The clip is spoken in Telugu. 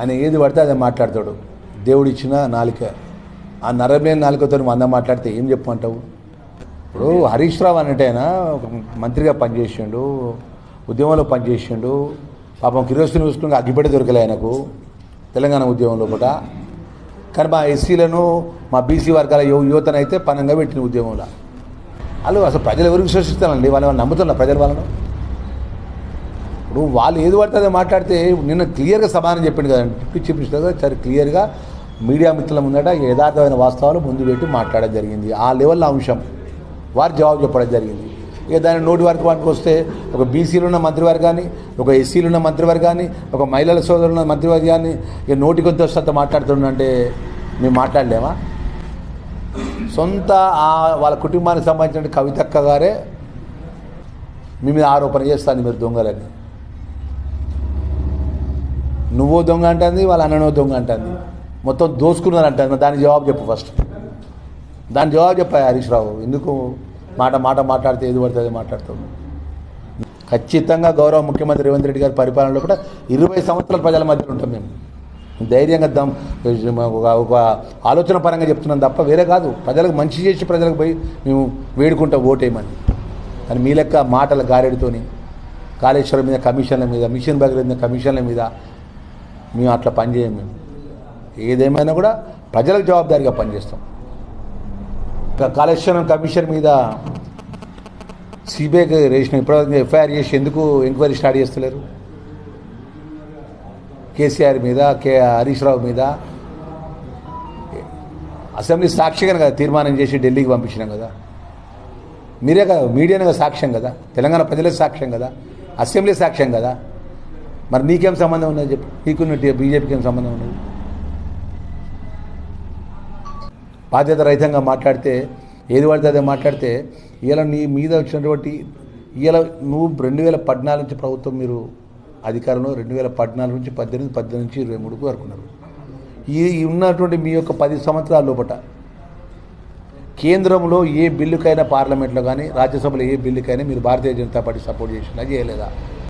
ఆయన ఏది పడితే అదే మాట్లాడతాడు. దేవుడిచ్చిన నాలిక. ఆ నరమలేని నాలుకతో వంద మాట్లాడితే ఏం చెప్పమంటావు? ఇప్పుడు హరీష్ రావు అన్నట్టయినా ఒక మంత్రిగా పనిచేసిండు ఉద్యమంలో పనిచేసిండు. పాపం కిరోసిన్ చూసుకుని అగ్గిపెట్టి దొరకలే ఆయనకు. తెలంగాణ ఉద్యమంలో కూడా. కానీ మా ఎస్సీలను మా బీసీ వర్గాల యువ యువతనైతే పనంగా పెట్టిన ఉద్యమంలో. వాళ్ళు అసలు ప్రజలు ఎవరికి విశ్వసిస్తారండి? వాళ్ళు నమ్ముతున్నారు ప్రజలు వాళ్ళను? ఇప్పుడు వాళ్ళు ఏది పడితే అదే మాట్లాడితే నిన్న క్లియర్గా సమాధానం చెప్పింది కదండి డిప్యూటీ చీఫ్ మినిస్టర్ గారు చాలా క్లియర్గా మీడియా మిత్రుల ముందట యథార్థమైన వాస్తవాలు ముందు పెట్టి మాట్లాడడం జరిగింది. ఆ లెవెల్లో అంశం వారు జవాబు చెప్పడం జరిగింది. ఇక దాని నోటి వరకు వాటికి వస్తే ఒక బీసీలు ఉన్న మంత్రివర్గాన్ని ఒక ఎస్సీలు ఉన్న మంత్రివర్గాన్ని ఒక మహిళల సోదరులు ఉన్న మంత్రివర్గాన్ని ఇక నోటి కొద్ది వస్తే మాట్లాడుతుండంటే మేము మాట్లాడలేమా? సొంత వాళ్ళ కుటుంబానికి సంబంధించిన కవితక్క గారే మీ మీద ఆరోపణ చేస్తాను మీరు దొంగలని. నువ్వో దొంగ అంటుంది వాళ్ళ అన్ననో దొంగ అంటుంది. మొత్తం దోసుకున్నారు అంటుంది దానికి జవాబు చెప్పు ఫస్ట్ దాని జవాబు చెప్పాయి హరీష్ రావు. ఎందుకు? మాట మాట మాట్లాడితే ఏది పడుతుంది అది ఖచ్చితంగా గౌరవ ముఖ్యమంత్రి రేవంత్ రెడ్డి గారి పరిపాలనలో కూడా ఇరవై సంవత్సరాల ప్రజల మధ్యలో ఉంటాం మేము. ధైర్యంగా దం ఒక ఆలోచన పరంగా చెప్తున్నాం తప్ప వేరే కాదు. ప్రజలకు మంచి చేసి ప్రజలకు పోయి మేము వేడుకుంటాం ఓటేయమని. కానీ మీ లెక్క మాటల గారెడితోని కాళేశ్వరం మీద కమిషన్ల మీద మిషన్ భగీరథ మీద కమిషన్ల మీద మేము అట్లా పనిచేయం మేము. ఏదేమైనా కూడా ప్రజలకు జవాబుదారీగా పనిచేస్తాం ఇంకా కాళేశ్వరం కమిషన్ మీద సిబిఐకి రేషన్ ఇప్పటివరకు ఎఫ్ఐఆర్ చేసి ఎందుకు ఎంక్వైరీ స్టార్ట్ చేస్తలేరు? కేసీఆర్ మీద కే హరీష్ రావు మీద అసెంబ్లీ సాక్షిగా కదా తీర్మానం చేసి ఢిల్లీకి పంపించినాం కదా. మీరే కదా మీడియానే కదా సాక్ష్యం కదా. తెలంగాణ ప్రజలే సాక్ష్యం కదా. అసెంబ్లీ సాక్ష్యం కదా. మరి నీకేం సంబంధం ఉన్నది చెప్పు. నీకు బీజేపీకి ఏం సంబంధం ఉన్నది? బాధ్యత రహితంగా మాట్లాడితే ఏది పడితే అదే మాట్లాడితే ఇలా నీ మీద వచ్చినటువంటి ఇలా నువ్వు రెండు వేల పద్నాలుగు నుంచి ప్రభుత్వం మీరు అధికారంలో రెండు వేల పద్నాలుగు నుంచి పద్దెనిమిది పద్దెనిమిది నుంచి ఇరవై మూడుకు వరకు ఉన్నారు ఈ ఈ ఉన్నటువంటి మీ యొక్క పది సంవత్సరాల లోపట కేంద్రంలో ఏ బిల్లుకైనా పార్లమెంట్లో కానీ రాజ్యసభలో ఏ బిల్లుకైనా మీరు భారతీయ జనతా పార్టీ సపోర్ట్ చేసినా చేయలేదా?